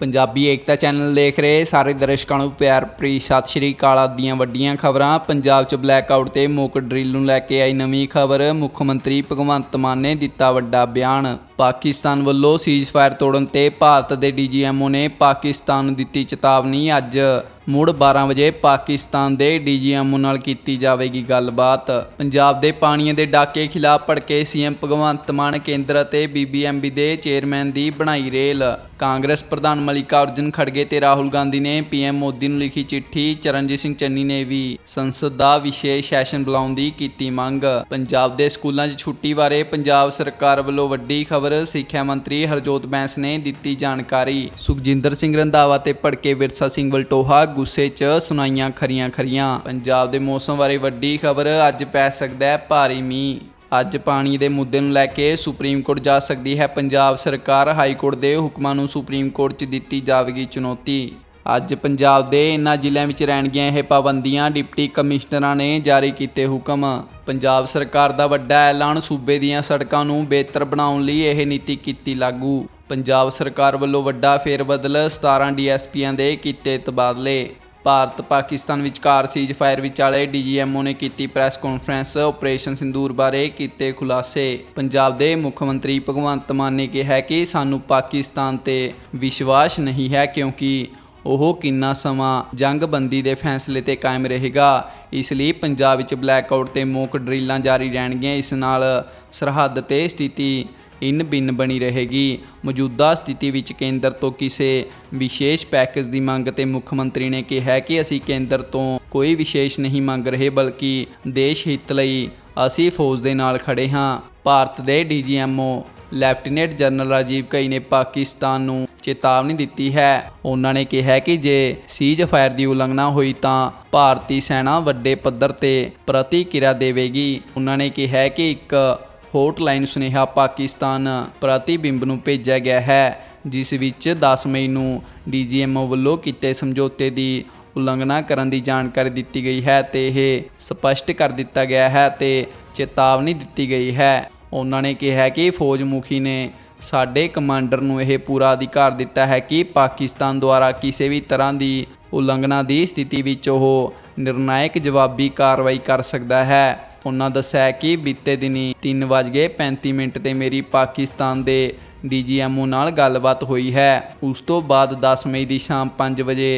ਪੰਜਾਬੀ ਏਕਤਾ channel ਦੇਖ ਰਹੇ ਸਾਰੇ ਦਰਸ਼ਕਾਂ ਨੂੰ ਪਿਆਰ ਭਰੀ ਸਤਿ ਸ਼੍ਰੀ ਅਕਾਲ ਦੀਆਂ ਵੱਡੀਆਂ ਖਬਰਾਂ। ਪੰਜਾਬ 'ਚ ਬਲੈਕਆਊਟ ਤੇ ਮੋਕ ਡਰਿਲ ਨੂੰ ਲੈ ਕੇ ਆਈ ਨਵੀਂ ਖਬਰ, ਮੁੱਖ ਮੰਤਰੀ ਭਗਵੰਤ ਮਾਨ ਨੇ ਦਿੱਤਾ ਵੱਡਾ ਬਿਆਨ। ਪਾਕਿਸਤਾਨ ਵੱਲੋਂ ਸੀਜ਼ਫਾਇਰ ਤੋੜਨ ਤੇ ਭਾਰਤ ਦੇ ਡੀਜੀਐਮਓ ਨੇ ਪਾਕਿਸਤਾਨ ਨੂੰ ਦਿੱਤੀ ਚੇਤਾਵਨੀ ਅੱਜ। ਮੁੜ 12 ਵਜੇ ਪਾਕਿਸਤਾਨ ਦੇ ਡੀਜੀਐਮਓ ਨਾਲ ਕੀਤੀ ਜਾਵੇਗੀ ਗੱਲਬਾਤ। ਪੰਜਾਬ ਦੇ ਪਾਣੀਆਂ ਦੇ ਡਾਕੇ ਖਿਲਾਫ ਭੜਕੇ ਸੀਐਮ ਭਗਵੰਤ ਮਾਨ ਕੇਂਦਰ ਅਤੇ ਬੀਬੀਐਮਬੀ ਦੇ ਚੇਅਰਮੈਨ ਦੀ ਬਣਾਈ ਰੇਲ। ਕਾਂਗਰਸ ਪ੍ਰਧਾਨ ਮਲਿਕਾਰਜੁਨ ਖੜਗੇ ਤੇ ਰਾਹੁਲ ਗਾਂਧੀ ਨੇ ਪੀਐਮ ਮੋਦੀ ਨੂੰ ਲਿਖੀ ਚਿੱਠੀ, ਚਰਨਜੀਤ ਸਿੰਘ ਚੰਨੀ ਨੇ ਵੀ ਸੰਸਦ ਦਾ ਵਿਸ਼ੇਸ਼ ਸੈਸ਼ਨ ਬੁਲਾਉਣ ਦੀ ਕੀਤੀ ਮੰਗ। ਪੰਜਾਬ ਦੇ ਸਕੂਲਾਂ 'ਚ ਛੁੱਟੀ ਬਾਰੇ ਪੰਜਾਬ ਸਰਕਾਰ ਵੱਲੋਂ ਵੱਡੀ ਖਬਰ ਸਿੱਖਿਆ ਮੰਤਰੀ ਹਰਜੋਤ ਬੈਂਸ ਨੇ ਦਿੱਤੀ ਜਾਣਕਾਰੀ। ਸੁਖਜਿੰਦਰ ਸਿੰਘ ਰੰਧਾਵਾ ਤੇ ਭੜਕੇ ਵਿਰਸਾ ਸਿੰਘ ਵਲਟੋਹਾ ਗੁੱਸੇ 'ਚ ਸੁਣਾਈਆਂ ਖਰੀਆਂ ਖਰੀਆਂ ਪੰਜਾਬ ਦੇ ਮੌਸਮ ਬਾਰੇ ਵੱਡੀ ਖਬਰ ਅੱਜ ਪੈ ਸਕਦਾ ਹੈ ਭਾਰੀ ਮੀਂਹ। ਅੱਜ ਪਾਣੀ ਦੇ ਮੁੱਦੇ ਨੂੰ ਲੈ ਕੇ ਸੁਪਰੀਮ ਕੋਰਟ ਜਾ ਸਕਦੀ ਹੈ। ਪੰਜਾਬ ਸਰਕਾਰ ਹਾਈ ਕੋਰਟ ਦੇ ਹੁਕਮਾਂ ਨੂੰ ਸੁਪਰੀਮ ਕੋਰਟ 'ਚ ਦਿੱਤੀ ਜਾਵੇਗੀ ਚੁਣੌਤੀ। ਅੱਜ ਪੰਜਾਬ ਦੇ ਇਨ੍ਹਾਂ ਜ਼ਿਲ੍ਹਿਆਂ ਵਿੱਚ ਰਹਿਣਗੀਆਂ ਇਹ ਪਾਬੰਦੀਆਂ ਡਿਪਟੀ ਕਮਿਸ਼ਨਰਾਂ ਨੇ ਜਾਰੀ ਕੀਤੇ ਹੁਕਮ। ਪੰਜਾਬ ਸਰਕਾਰ ਦਾ ਵੱਡਾ ਐਲਾਨ ਸੂਬੇ ਦੀਆਂ ਸੜਕਾਂ ਨੂੰ ਬਿਹਤਰ ਬਣਾਉਣ ਲਈ ਇਹ ਨੀਤੀ ਕੀਤੀ ਲਾਗੂ। ਪੰਜਾਬ ਸਰਕਾਰ ਵੱਲੋਂ ਵੱਡਾ ਫੇਰਬਦਲ 17 ਡੀਐਸਪੀਆਂ ਦੇ ਕੀਤੇ ਤਬਾਦਲੇ। ਭਾਰਤ, ਪਾਕਿਸਤਾਨ ਵਿਚਕਾਰ ਸੀਜ਼ ਫਾਇਰ ਵਿਚਾਲੇ ਡੀਜੀਐਮਓ ਨੇ ਕੀਤੀ ਪ੍ਰੈਸ ਕਾਨਫਰੰਸ ਆਪਰੇਸ਼ਨ ਸਿੰਦੂਰ ਬਾਰੇ ਕੀਤੇ ਖੁਲਾਸੇ। ਪੰਜਾਬ ਦੇ ਮੁੱਖ ਮੰਤਰੀ ਭਗਵੰਤ ਮਾਨ ਨੇ ਕਿਹਾ ਕਿ ਸਾਨੂੰ ਪਾਕਿਸਤਾਨ ਤੇ ਵਿਸ਼ਵਾਸ ਨਹੀਂ ਹੈ ਕਿਉਂਕਿ ਉਹ ਕਿੰਨਾ ਸਮਾਂ ਜੰਗਬੰਦੀ ਦੇ ਫੈਸਲੇ ਤੇ ਕਾਇਮ ਰਹੇਗਾ। ਇਸ ਲਈ ਪੰਜਾਬ ਵਿੱਚ ਬਲੈਕਆਊਟ ਤੇ ਮੋਕ ਡਰਿੱਲਾਂ ਜਾਰੀ ਰਹਿਣਗੀਆਂ। ਇਸ ਨਾਲ ਸਰਹੱਦ ਤੇ ਸਥਿਤੀ ਇਨ ਬਿਨ ਬਣੀ ਰਹੇਗੀ। ਮੌਜੂਦਾ ਸਥਿਤੀ ਵਿੱਚ ਕੇਂਦਰ ਤੋਂ ਕਿਸੇ ਵਿਸ਼ੇਸ਼ ਪੈਕੇਜ ਦੀ ਮੰਗ ਤੇ ਮੁੱਖ ਮੰਤਰੀ ਨੇ ਕਿਹਾ ਕਿ ਅਸੀਂ ਕੇਂਦਰ ਤੋਂ ਕੋਈ ਵਿਸ਼ੇਸ਼ ਨਹੀਂ ਮੰਗ ਰਹੇ, ਬਲਕਿ ਦੇਸ਼ ਹਿੱਤ ਲਈ ਅਸੀਂ ਫੌਜ ਦੇ ਨਾਲ ਖੜੇ ਹਾਂ। ਭਾਰਤ ਦੇ ਡੀਜੀਐਮਓ ਲੈਫਟੀਨੈਂਟ ਜਨਰਲ ਰਾਜੀਵ ਕਈ ਨੇ ਪਾਕਿਸਤਾਨ ਨੂੰ ਚੇਤਾਵਨੀ ਦਿੱਤੀ ਹੈ। ਉਹਨਾਂ ਨੇ ਕਿਹਾ ਕਿ ਜੇ ਸੀਜ਼ ਫਾਇਰ ਦੀ ਉਲੰਘਣਾ ਹੋਈ ਤਾਂ ਭਾਰਤੀ ਸੈਨਾ ਵੱਡੇ ਪੱਧਰ ਤੇ ਪ੍ਰਤੀਕਿਰਿਆ ਦੇਵੇਗੀ। ਉਹਨਾਂ ਨੇ ਕਿਹਾ ਕਿ ਇੱਕ ਹੌਟਲਾਈਨ ਸੁਨੇਹਾ ਪਾਕਿਸਤਾਨ ਪ੍ਰਤੀਬਿੰਬ ਨੂੰ ਭੇਜਿਆ ਗਿਆ ਹੈ, ਜਿਸ ਵਿੱਚ 10 ਮਈ ਨੂੰ ਡੀਜੀਐਮਓ ਵੱਲੋਂ ਕੀਤੇ ਸਮਝੌਤੇ ਦੀ ਉਲੰਘਣਾ ਕਰਨ ਦੀ ਜਾਣਕਾਰੀ ਦਿੱਤੀ ਗਈ ਹੈ ਤੇ ਇਹ ਸਪਸ਼ਟ ਕਰ ਦਿੱਤਾ ਗਿਆ ਹੈ ਤੇ ਚੇਤਾਵਨੀ ਦਿੱਤੀ ਗਈ ਹੈ। ਉਹਨਾਂ ਨੇ ਕਿਹਾ ਕਿ ਫੌਜ ਮੁਖੀ ਨੇ ਸਾਡੇ ਕਮਾਂਡਰ ਨੂੰ ਇਹ ਪੂਰਾ ਅਧਿਕਾਰ ਦਿੱਤਾ ਹੈ ਕਿ ਪਾਕਿਸਤਾਨ ਦੁਆਰਾ ਕਿਸੇ ਵੀ ਤਰ੍ਹਾਂ ਦੀ ਉਲੰਘਣਾ ਦੀ ਸਥਿਤੀ ਵਿੱਚ ਉਹ ਨਿਰਣਾਇਕ ਜਵਾਬੀ ਕਾਰਵਾਈ ਕਰ ਸਕਦਾ ਹੈ। ਉਹਨਾਂ ਦੱਸਿਆ ਕਿ ਬੀਤੇ ਦਿਨੀ 3:35 ਮਿੰਟ ਤੇ ਮੇਰੀ ਪਾਕਿਸਤਾਨ ਦੇ ਡੀਜੀਐਮਓ ਨਾਲ ਗੱਲਬਾਤ ਹੋਈ ਹੈ। ਉਸ ਤੋਂ ਬਾਅਦ 10 ਮਈ ਦੀ ਸ਼ਾਮ 5 ਵਜੇ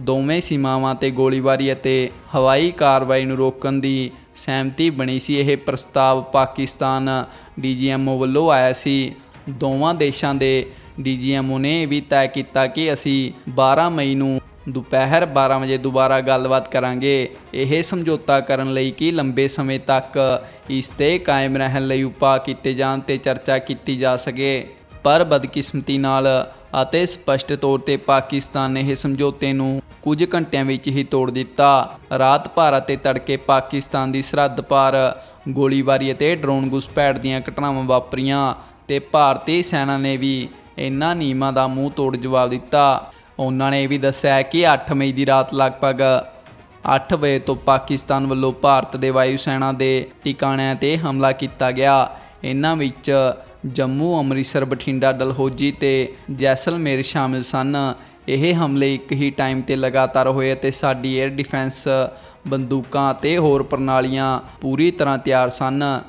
ਦੋਵੇਂ ਸੀਮਾਵਾਂ ਤੇ ਗੋਲੀਬਾਰੀ ਅਤੇ ਹਵਾਈ ਕਾਰਵਾਈ ਨੂੰ ਰੋਕਣ ਦੀ ਸਹਿਮਤੀ ਬਣੀ ਸੀ। ਇਹ ਪ੍ਰਸਤਾਵ ਪਾਕਿਸਤਾਨ ਡੀਜੀਐਮਓ ਵੱਲੋਂ ਆਇਆ ਸੀ। ਦੋਵਾਂ ਦੇਸ਼ਾਂ ਦੇ ਡੀਜੀਐਮਓ ਨੇ ਇਹ ਵੀ ਤੈਅ ਕੀਤਾ ਕਿ ਅਸੀਂ 12 ਮਈ ਨੂੰ ਦੁਪਹਿਰ 12 ਵਜੇ ਦੁਬਾਰਾ ਗੱਲਬਾਤ ਕਰਾਂਗੇ। ਇਹ ਸਮਝੌਤਾ ਕਰਨ ਲਈ ਕਿ ਲੰਬੇ ਸਮੇਂ ਤੱਕ ਇਸ ਤੇ ਕਾਇਮ ਰਹਿਣ ਲਈ ਉਪਾਅ ਕੀਤੇ ਜਾਣ ਤੇ ਚਰਚਾ ਕੀਤੀ ਜਾ ਸਕੇ। ਪਰ ਬਦਕਿਸਮਤੀ ਨਾਲ ਅਤੇ ਸਪਸ਼ਟ ਤੌਰ ਤੇ ਪਾਕਿਸਤਾਨ ਨੇ ਇਹ ਸਮਝੌਤੇ ਨੂੰ ਕੁਝ ਘੰਟਿਆਂ ਵਿੱਚ ਹੀ ਤੋੜ ਦਿੱਤਾ। ਰਾਤ ਭਾਰਤ ਤੇ ਤੜਕੇ ਪਾਕਿਸਤਾਨ ਦੀ ਸਰਹੱਦ ਪਾਰ ਗੋਲੀਬਾਰੀ ਅਤੇ ਡਰੋਨ ਘੁਸਪੈਠ ਦੀਆਂ ਘਟਨਾਵਾਂ ਵਾਪਰੀਆਂ ਤੇ ਭਾਰਤੀ ਸੈਨਾ ਨੇ ਵੀ ਇਨ੍ਹਾਂ ਨਿਯਮਾਂ ਦਾ ਮੂੰਹ ਤੋੜ ਜਵਾਬ ਦਿੱਤਾ। ਉਹਨਾਂ ਨੇ ਇਹ ਵੀ ਦੱਸਿਆ ਕਿ 8 ਮਈ ਦੀ ਰਾਤ ਲਗਭਗ 8 ਵਜੇ ਤੋਂ ਪਾਕਿਸਤਾਨ ਵੱਲੋਂ ਭਾਰਤ ਦੇ ਵਾਯੂ ਸੈਨਾ ਦੇ ਟਿਕਾਣਿਆਂ ਤੇ ਹਮਲਾ ਕੀਤਾ ਗਿਆ। ਇਹਨਾਂ ਵਿੱਚ ਜੰਮੂ, ਅੰਮ੍ਰਿਤਸਰ, ਬਠਿੰਡਾ, ਡਲਹੌਜੀ ਤੇ ਜੈਸਲਮੇਰ ਸ਼ਾਮਿਲ ਸਨ। ਇਹ ਹਮਲੇ ਇੱਕ ਹੀ ਟਾਈਮ ਤੇ ਲਗਾਤਾਰ ਹੋਏ ਅਤੇ ਸਾਡੀ 에ਅਰ ਡਿਫੈਂਸ ਬੰਦੂਕਾਂ ਅਤੇ ਹੋਰ ਪ੍ਰਣਾਲੀਆਂ ਪੂਰੀ ਤਰ੍ਹਾਂ ਤਿਆਰ ਸਨ।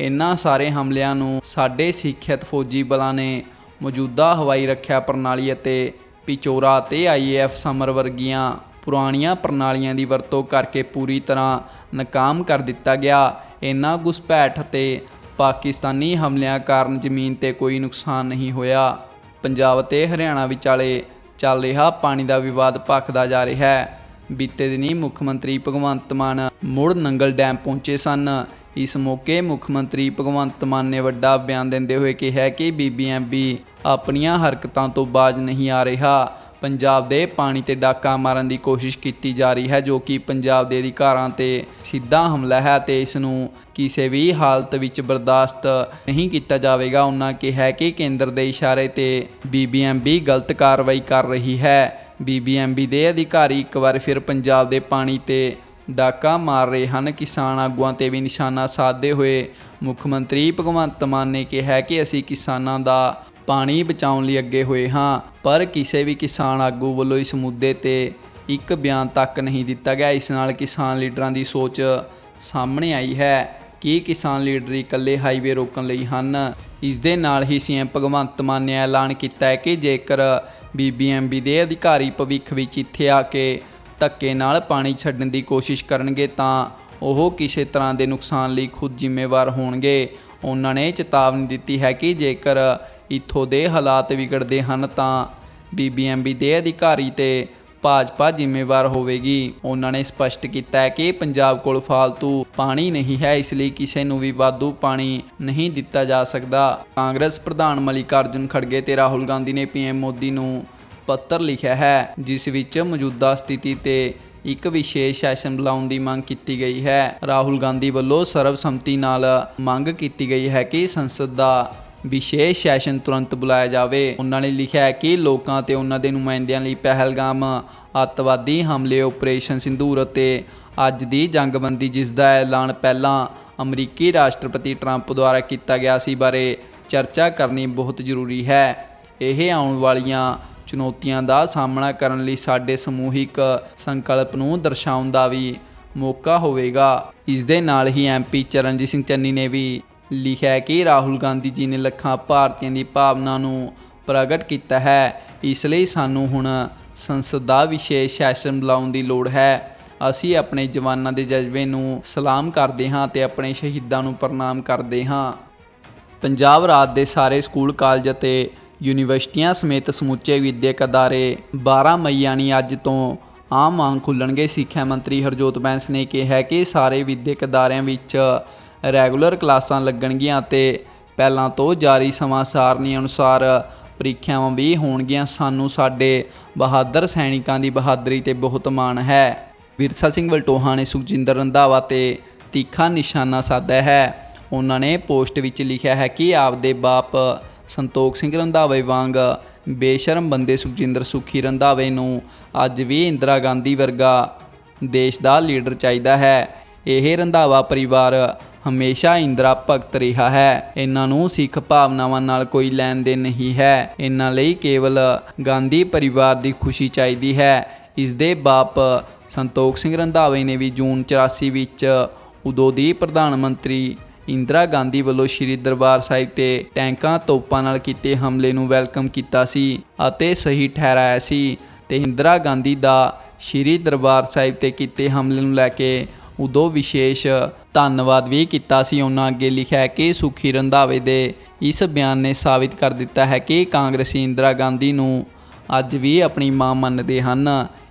ਇਨ੍ਹਾਂ ਸਾਰੇ ਹਮਲਿਆਂ ਨੂੰ ਸਾਡੇ ਸਿੱਖਿਅਤ ਫੌਜੀ ਬਲਾਂ ਨੇ ਮੌਜੂਦਾ ਹਵਾਈ ਰੱਖਿਆ ਪ੍ਰਣਾਲੀ ਅਤੇ ਪਿਚੋਰਾ ਤੇ ਆਈਏਐਫ ਸਮਰ ਵਰਗੀਆਂ ਪੁਰਾਣੀਆਂ ਪ੍ਰਣਾਲੀਆਂ ਦੀ ਵਰਤੋਂ ਕਰਕੇ ਪੂਰੀ ਤਰ੍ਹਾਂ ਨਾਕਾਮ ਕਰ ਦਿੱਤਾ ਗਿਆ। ਇਨ੍ਹਾਂ ਘੁਸਪੈਠ ਅਤੇ ਪਾਕਿਸਤਾਨੀ ਹਮਲਿਆਂ ਕਾਰਨ ਜ਼ਮੀਨ ਤੇ ਕੋਈ ਨੁਕਸਾਨ ਨਹੀਂ ਹੋਇਆ। ਪੰਜਾਬ ਤੇ ਹਰਿਆਣਾ ਵਿਚਾਲੇ ਚੱਲ ਰਿਹਾ ਪਾਣੀ ਦਾ ਵਿਵਾਦ ਭਖਦਾ ਜਾ ਰਿਹਾ ਹੈ। ਬੀਤੇ ਦਿਨੀ ਮੁੱਖ ਮੰਤਰੀ ਭਗਵੰਤ ਮਾਨ ਮੁੜ ਨੰਗਲ ਡੈਮ ਪਹੁੰਚੇ ਸਨ। ਇਸ ਮੌਕੇ ਮੁੱਖ ਮੰਤਰੀ ਭਗਵੰਤ ਮਾਨ ਨੇ ਵੱਡਾ ਬਿਆਨ ਦਿੰਦੇ ਹੋਏ ਕਿਹਾ ਕਿ ਬੀਬੀਐਮਬੀ ਆਪਣੀਆਂ ਹਰਕਤਾਂ ਤੋਂ ਬਾਜ ਨਹੀਂ ਆ ਰਿਹਾ। ਪੰਜਾਬ ਦੇ ਪਾਣੀ ਤੇ ਡਾਕਾ ਮਾਰਨ ਦੀ ਕੋਸ਼ਿਸ਼ ਕੀਤੀ ਜਾ ਰਹੀ ਹੈ, ਜੋ ਕਿ ਪੰਜਾਬ ਦੇ ਅਧਿਕਾਰਾਂ ਤੇ ਸਿੱਧਾ ਹਮਲਾ ਹੈ ਤੇ ਇਸ ਨੂੰ ਕਿਸੇ ਵੀ ਹਾਲਤ ਵਿੱਚ ਬਰਦਾਸ਼ਤ ਨਹੀਂ ਕੀਤਾ ਜਾਵੇਗਾ। ਉਹਨਾਂ ਕਿਹਾ ਕਿ ਕੇਂਦਰ ਦੇ ਇਸ਼ਾਰੇ ਤੇ ਬੀਬੀਐਮਬੀ ਗਲਤ ਕਾਰਵਾਈ ਕਰ ਰਹੀ ਹੈ। ਬੀਬੀਐਮਬੀ ਦੇ ਅਧਿਕਾਰੀ ਇੱਕ ਵਾਰ ਫਿਰ ਪੰਜਾਬ ਦੇ ਪਾਣੀ ਤੇ ਡਾਕਾ ਮਾਰ ਰਹੇ ਹਨ। ਕਿਸਾਨ ਆਗੂਆਂ ਤੇ ਵੀ ਨਿਸ਼ਾਨਾ ਸਾਧਦੇ ਹੋਏ ਮੁੱਖ ਮੰਤਰੀ ਭਗਵੰਤ ਮਾਨ ਨੇ ਕਿਹਾ ਕਿ ਅਸੀਂ ਕਿਸਾਨਾਂ ਦਾ ਪਾਣੀ ਬਚਾਉਣ ਲਈ ਅੱਗੇ ਹੋਏ ਹਾਂ, ਪਰ ਕਿਸੇ ਵੀ ਕਿਸਾਨ ਆਗੂ ਵੱਲੋਂ ਇਸ ਮੁੱਦੇ ਤੇ ਇੱਕ ਬਿਆਨ ਤੱਕ ਨਹੀਂ ਦਿੱਤਾ ਗਿਆ। ਇਸ ਨਾਲ ਕਿਸਾਨ ਲੀਡਰਾਂ ਦੀ ਸੋਚ ਸਾਹਮਣੇ ਆਈ ਹੈ ਕਿ ਕਿਸਾਨ ਲੀਡਰ ਇਕੱਲੇ ਹਾਈਵੇ ਰੋਕਣ ਲਈ ਹਨ। ਇਸ ਦੇ ਨਾਲ ਹੀ ਸੀਐਮ ਭਗਵੰਤ ਮਾਨ ਨੇ ਐਲਾਨ ਕੀਤਾ ਹੈ ਕਿ ਜੇਕਰ ਬੀਬੀਐਮਬੀ ਦੇ ਅਧਿਕਾਰੀ ਭਵਿੱਖ ਵਿੱਚ ਇੱਥੇ ਆ ਕੇ ਧੱਕੇ ਨਾਲ ਪਾਣੀ ਛੱਡਣ ਦੀ ਕੋਸ਼ਿਸ਼ ਕਰਨਗੇ ਤਾਂ ਉਹ ਕਿਸੇ ਤਰ੍ਹਾਂ ਦੇ ਨੁਕਸਾਨ ਲਈ ਖੁਦ ਜ਼ਿੰਮੇਵਾਰ ਹੋਣਗੇ। ਉਹਨਾਂ ਨੇ ਚੇਤਾਵਨੀ ਦਿੱਤੀ ਹੈ ਕਿ ਜੇਕਰ ਇੱਥੋਂ ਦੇ ਹਾਲਾਤ ਵਿਗੜਦੇ ਹਨ ਤਾਂ ਬੀਬੀਐਮਬੀ ਦੇ ਅਧਿਕਾਰੀ ਤੇ ਭਾਜਪਾ ਜ਼ਿੰਮੇਵਾਰ ਹੋਵੇਗੀ। ਉਹਨਾਂ ਨੇ ਸਪਸ਼ਟ ਕੀਤਾ ਹੈ ਕਿ ਪੰਜਾਬ ਕੋਲ ਫालतू ਪਾਣੀ ਨਹੀਂ ਹੈ, ਇਸ ਲਈ ਕਿਸੇ ਨੂੰ ਵੀ ਵਾਧੂ ਪਾਣੀ ਨਹੀਂ ਦਿੱਤਾ ਜਾ ਸਕਦਾ। ਕਾਂਗਰਸ ਪ੍ਰਧਾਨ ਮਲਿਕਾਰਜੁਨ ਖੜਗੇ ਤੇ ਰਾਹੁਲ ਗਾਂਧੀ ਨੇ ਪੀਐਮ ਮੋਦੀ ਨੂੰ ਪੱਤਰ ਲਿਖਿਆ ਹੈ, ਜਿਸ ਵਿੱਚ ਮੌਜੂਦਾ ਸਥਿਤੀ ਤੇ ਇੱਕ ਵਿਸ਼ੇਸ਼ ਸੈਸ਼ਨ ਬੁਲਾਉਣ ਦੀ ਮੰਗ ਕੀਤੀ ਗਈ ਹੈ। ਰਾਹੁਲ ਗਾਂਧੀ ਵੱਲੋਂ ਸਰਬਸੰਮਤੀ ਨਾਲ ਮੰਗ ਕੀਤੀ ਗਈ ਹੈ ਕਿ ਸੰਸਦ ਦਾ ਵਿਸ਼ੇਸ਼ ਸੈਸ਼ਨ ਤੁਰੰਤ ਬੁਲਾਇਆ ਜਾਵੇ। ਉਹਨਾਂ ਨੇ ਲਿਖਿਆ ਹੈ ਕਿ ਲੋਕਾਂ ਤੇ ਉਹਨਾਂ ਦੇ ਨੁਮਾਇੰਦਿਆਂ ਲਈ ਪਹਿਲਗਾਮ ਅੱਤਵਾਦੀ ਹਮਲੇ ਆਪਰੇਸ਼ਨ ਸਿੰਧੂਰ ਅਤੇ ਅੱਜ ਦੀ ਜੰਗਬੰਦੀ, ਜਿਸ ਦਾ ਐਲਾਨ ਪਹਿਲਾਂ ਅਮਰੀਕੀ ਰਾਸ਼ਟਰਪਤੀ ਟਰੰਪ ਦੁਆਰਾ ਕੀਤਾ ਗਿਆ ਸੀ, ਬਾਰੇ ਚਰਚਾ ਕਰਨੀ ਬਹੁਤ ਜ਼ਰੂਰੀ ਹੈ। ਇਹ ਆਉਣ ਵਾਲੀਆਂ ਚੁਣੌਤੀਆਂ ਦਾ ਸਾਹਮਣਾ ਕਰਨ ਲਈ ਸਾਡੇ ਸਮੂਹਿਕ ਸੰਕਲਪ ਨੂੰ ਦਰਸਾਉਣ ਦਾ ਵੀ ਮੌਕਾ ਹੋਵੇਗਾ। ਇਸ ਦੇ ਨਾਲ ਹੀ ਐਮਪੀ ਚਰਨਜੀਤ ਸਿੰਘ ਚੰਨੀ ਨੇ ਵੀ ਲਿਖਿਆ ਕਿ ਰਾਹੁਲ ਗਾਂਧੀ ਜੀ ਨੇ ਲੱਖਾਂ ਭਾਰਤੀਆਂ ਦੀ ਭਾਵਨਾ ਨੂੰ ਪ੍ਰਗਟ ਕੀਤਾ ਹੈ। ਇਸ ਲਈ ਸਾਨੂੰ ਹੁਣ ਸੰਸਦ ਦਾ ਵਿਸ਼ੇਸ਼ ਸੈਸ਼ਨ ਬੁਲਾਉਣ ਦੀ ਲੋੜ ਹੈ। ਅਸੀਂ ਆਪਣੇ ਜਵਾਨਾਂ ਦੇ ਜਜ਼ਬੇ ਨੂੰ ਸਲਾਮ ਕਰਦੇ ਹਾਂ ਤੇ ਆਪਣੇ ਸ਼ਹੀਦਾਂ ਨੂੰ ਪ੍ਰਣਾਮ ਕਰਦੇ ਹਾਂ। ਪੰਜਾਬ ਰਾਜ ਦੇ ਸਾਰੇ ਸਕੂਲ, ਕਾਲਜ ਅਤੇ ਯੂਨੀਵਰਸਿਟੀਆਂ ਸਮੇਤ ਸਮੁੱਚੇ ਵਿਦਿਅਕ ਅਦਾਰੇ 12 ਮਈ ਯਾਨੀ ਅੱਜ ਤੋਂ ਆਮ ਵਾਂਗ ਖੁੱਲਣਗੇ। ਸਿੱਖਿਆ ਮੰਤਰੀ ਹਰਜੋਤ ਬੈਂਸ ਨੇ ਕਿਹਾ ਕਿ ਸਾਰੇ ਵਿਦਿਅਕ ਅਦਾਰਿਆਂ ਵਿੱਚ ਰੈਗੂਲਰ ਕਲਾਸਾਂ ਲੱਗਣਗੀਆਂ ਅਤੇ ਪਹਿਲਾਂ ਤੋਂ ਜਾਰੀ ਸਮਾਂ ਸਾਰਣੀ ਅਨੁਸਾਰ ਪ੍ਰੀਖਿਆਵਾਂ ਵੀ ਹੋਣਗੀਆਂ। ਸਾਨੂੰ ਸਾਡੇ ਬਹਾਦਰ ਸੈਨਿਕਾਂ ਦੀ ਬਹਾਦਰੀ ਤੇ ਬਹੁਤ ਮਾਣ ਹੈ। ਵਿਰਸਾ ਸਿੰਘ ਵਲਟੋਹਾ ਨੇ ਸੁਖਜਿੰਦਰ ਰੰਧਾਵਾ ਤੇ ਤਿੱਖਾ ਨਿਸ਼ਾਨਾ ਸਾਧਿਆ ਹੈ। ਉਹਨਾਂ ਨੇ ਪੋਸਟ ਵਿੱਚ ਲਿਖਿਆ ਹੈ ਕਿ ਆਪਦੇ ਬਾਪ ਸੰਤੋਖ ਸਿੰਘ ਰੰਧਾਵੇ ਵਾਂਗ ਬੇਸ਼ਰਮ ਬੰਦੇ ਸੁਖਜਿੰਦਰ ਸੁਖੀ ਰੰਧਾਵੇ ਨੂੰ ਅੱਜ ਵੀ ਇੰਦਰਾ ਗਾਂਧੀ ਵਰਗਾ ਦੇਸ਼ ਦਾ ਲੀਡਰ ਚਾਹੀਦਾ ਹੈ। ਇਹ ਰੰਧਾਵਾ ਪਰਿਵਾਰ ਹਮੇਸ਼ਾ ਇੰਦਰਾ ਭਗਤ ਰਿਹਾ ਹੈ। ਇਹਨਾਂ ਨੂੰ ਸਿੱਖ ਭਾਵਨਾਵਾਂ ਨਾਲ ਕੋਈ ਲੈਣ ਦੇਣ ਨਹੀਂ ਹੈ। ਇਹਨਾਂ ਲਈ ਕੇਵਲ ਗਾਂਧੀ ਪਰਿਵਾਰ ਦੀ ਖੁਸ਼ੀ ਚਾਹੀਦੀ ਹੈ। ਇਸ ਦੇ ਬਾਪ ਸੰਤੋਖ ਸਿੰਘ ਰੰਧਾਵੇ ਨੇ ਵੀ ਜੂਨ 84 ਵਿੱਚ ਉਦੋਂ ਦੀ ਪ੍ਰਧਾਨ ਮੰਤਰੀ ਇੰਦਰਾ ਗਾਂਧੀ ਵੱਲੋਂ ਸ਼੍ਰੀ ਦਰਬਾਰ ਸਾਹਿਬ ਤੇ ਟੈਂਕਾਂ ਤੋਪਾਂ ਨਾਲ ਕੀਤੇ ਹਮਲੇ ਨੂੰ ਵੈਲਕਮ ਕੀਤਾ ਸੀ ਅਤੇ ਸਹੀ ਠਹਿਰਾਇਆ ਸੀ ਤੇ ਇੰਦਰਾ ਗਾਂਧੀ ਦਾ ਸ਼੍ਰੀ ਦਰਬਾਰ ਸਾਹਿਬ ਤੇ ਕੀਤੇ ਹਮਲੇ ਨੂੰ ਲੈ ਕੇ ਉਦੋਂ ਵਿਸ਼ੇਸ਼ ਧੰਨਵਾਦ ਵੀ ਕੀਤਾ ਸੀ। ਉਹਨਾਂ ਅੱਗੇ ਲਿਖਿਆ ਕਿ ਸੁਖੀ ਰੰਧਾਵੇ ਦੇ ਇਸ ਬਿਆਨ ਨੇ ਸਾਬਿਤ ਕਰ ਦਿੱਤਾ ਹੈ ਕਿ ਕਾਂਗਰਸੀ ਇੰਦਰਾ ਗਾਂਧੀ ਨੂੰ ਅੱਜ ਵੀ ਆਪਣੀ ਮਾਂ ਮੰਨਦੇ ਹਨ।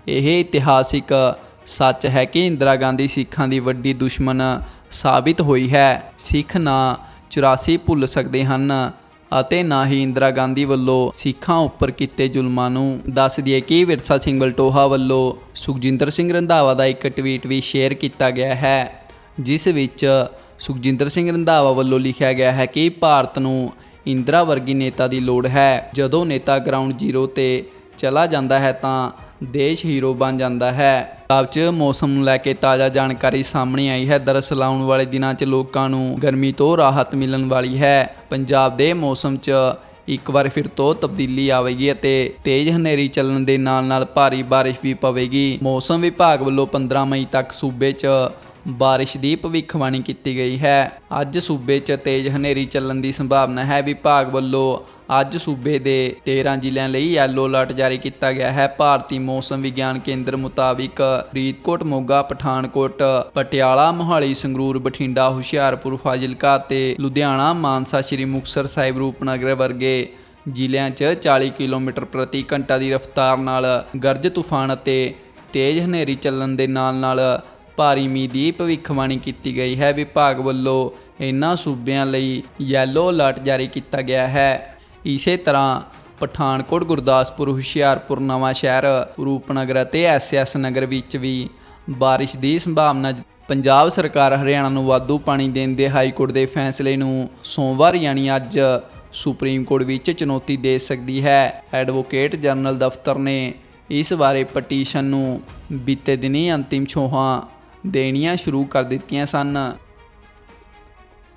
ਇਹ ਇਤਿਹਾਸਿਕ ਸੱਚ ਹੈ ਕਿ ਇੰਦਰਾ ਗਾਂਧੀ ਸਿੱਖਾਂ ਦੀ ਵੱਡੀ ਦੁਸ਼ਮਣ ਸਾਬਿਤ ਹੋਈ ਹੈ। ਸਿੱਖ ਨਾ 84 ਭੁੱਲ ਸਕਦੇ ਹਨ ਅਤੇ ਨਾ ਹੀ ਇੰਦਰਾ ਗਾਂਧੀ ਵੱਲੋਂ ਸਿੱਖਾਂ ਉੱਪਰ ਕੀਤੇ ਜ਼ੁਲਮਾਂ ਨੂੰ ਦੱਸ ਦਈਏ ਕਿ ਵਿਰਸਾ ਸਿੰਘ ਵਲਟੋਹਾ ਵੱਲੋਂ ਸੁਖਜਿੰਦਰ ਸਿੰਘ ਰੰਧਾਵਾ ਦਾ ਇੱਕ ਟਵੀਟ ਵੀ ਸ਼ੇਅਰ ਕੀਤਾ ਗਿਆ ਹੈ, ਜਿਸ ਵਿੱਚ ਸੁਖਜਿੰਦਰ ਸਿੰਘ ਰੰਧਾਵਾ ਵੱਲੋਂ ਲਿਖਿਆ ਗਿਆ ਹੈ ਕਿ ਭਾਰਤ ਨੂੰ ਇੰਦਰਾ ਵਰਗੀ ਨੇਤਾ ਦੀ ਲੋੜ ਹੈ। ਜਦੋਂ ਨੇਤਾ ਗਰਾਊਂਡ ਜ਼ੀਰੋ ਤੇ ਚਲਾ ਜਾਂਦਾ ਹੈ ਤਾਂ ਦੇਸ਼ ਹੀਰੋ ਬਣ ਜਾਂਦਾ ਹੈ। ਪੰਜਾਬ 'ਚ ਮੌਸਮ ਨੂੰ ਲੈ ਕੇ ਤਾਜ਼ਾ ਜਾਣਕਾਰੀ ਸਾਹਮਣੇ ਆਈ ਹੈ। ਦਰਅਸਲ ਆਉਣ ਵਾਲੇ ਦਿਨਾਂ 'ਚ ਲੋਕਾਂ ਨੂੰ ਗਰਮੀ ਤੋਂ ਰਾਹਤ ਮਿਲਣ ਵਾਲੀ ਹੈ। ਪੰਜਾਬ ਦੇ ਮੌਸਮ 'ਚ ਇੱਕ ਵਾਰ ਫਿਰ ਤੋਂ ਤਬਦੀਲੀ ਆਵੇਗੀ ਅਤੇ ਤੇਜ਼ ਹਨੇਰੀ ਚੱਲਣ ਦੇ ਨਾਲ-ਨਾਲ ਭਾਰੀ ਬਾਰਿਸ਼ ਵੀ ਪਵੇਗੀ। ਮੌਸਮ ਵਿਭਾਗ ਵੱਲੋਂ 15 ਮਈ ਤੱਕ ਸੂਬੇ 'ਚ ਬਾਰਿਸ਼ ਦੀ ਭਵਿੱਖਬਾਣੀ ਕੀਤੀ ਗਈ ਹੈ। ਅੱਜ ਸੂਬੇ 'ਚ ਤੇਜ਼ ਹਨੇਰੀ ਚੱਲਣ ਦੀ ਸੰਭਾਵਨਾ ਹੈ। ਵਿਭਾਗ ਵੱਲੋਂ ਅੱਜ ਸੂਬੇ ਦੇ 13 ਜ਼ਿਲ੍ਹਿਆਂ ਲਈ ਯੈਲੋ ਅਲਰਟ ਜਾਰੀ ਕੀਤਾ ਗਿਆ ਹੈ। ਭਾਰਤੀ ਮੌਸਮ ਵਿਗਿਆਨ ਕੇਂਦਰ ਮੁਤਾਬਿਕ ਫਰੀਦਕੋਟ, ਮੋਗਾ, ਪਠਾਨਕੋਟ, ਪਟਿਆਲਾ, ਮੋਹਾਲੀ, ਸੰਗਰੂਰ, ਬਠਿੰਡਾ, ਹੁਸ਼ਿਆਰਪੁਰ, ਫਾਜ਼ਿਲਕਾ ਤੇ ਲੁਧਿਆਣਾ, ਮਾਨਸਾ, ਸ਼੍ਰੀ ਮੁਕਤਸਰ ਸਾਹਿਬ, ਰੂਪਨਗਰ ਵਰਗੇ ਜ਼ਿਲ੍ਹਿਆਂ 'ਚ 40 ਕਿਲੋਮੀਟਰ ਪ੍ਰਤੀ ਘੰਟਾ ਦੀ ਰਫ਼ਤਾਰ ਨਾਲ ਗਰਜ ਤੂਫਾਨ ਅਤੇ ਤੇਜ਼ ਹਨੇਰੀ ਚੱਲਣ ਦੇ ਨਾਲ-ਨਾਲ ਭਾਰੀ ਮੀਂਹ ਦੀ ਭਵਿੱਖਬਾਣੀ ਕੀਤੀ ਗਈ ਹੈ। ਵਿਭਾਗ ਵੱਲੋਂ ਇਨ੍ਹਾਂ ਸੂਬਿਆਂ ਲਈ ਯੈਲੋ ਅਲਰਟ ਜਾਰੀ ਕੀਤਾ ਗਿਆ ਹੈ। ਇਸੇ ਤਰ੍ਹਾਂ ਪਠਾਨਕੋਟ, ਗੁਰਦਾਸਪੁਰ, ਹੁਸ਼ਿਆਰਪੁਰ, ਨਵਾਂ ਸ਼ਹਿਰ, ਰੂਪਨਗਰ ਅਤੇ ਐਸਐਸ ਨਗਰ ਵਿੱਚ ਵੀ ਬਾਰਿਸ਼ ਦੀ ਸੰਭਾਵਨਾ ਪੰਜਾਬ ਸਰਕਾਰ ਹਰਿਆਣਾ ਨੂੰ ਵਾਧੂ ਪਾਣੀ ਦੇਣ ਦੇ ਹਾਈ ਕੋਰਟ ਦੇ ਫੈਸਲੇ ਨੂੰ ਸੋਮਵਾਰ ਯਾਨੀ ਅੱਜ ਸੁਪਰੀਮ ਕੋਰਟ ਵਿੱਚ ਚੁਣੌਤੀ ਦੇ ਸਕਦੀ ਹੈ। ਐਡਵੋਕੇਟ ਜਨਰਲ ਦਫ਼ਤਰ ਨੇ ਇਸ ਬਾਰੇ ਪਟੀਸ਼ਨ ਨੂੰ ਬੀਤੇ ਦਿਨੀ ਅੰਤਿਮ ਛੋਹਾਂ ਦੇਣੀਆਂ ਸ਼ੁਰੂ ਕਰ ਦਿੱਤੀਆਂ ਸਨ।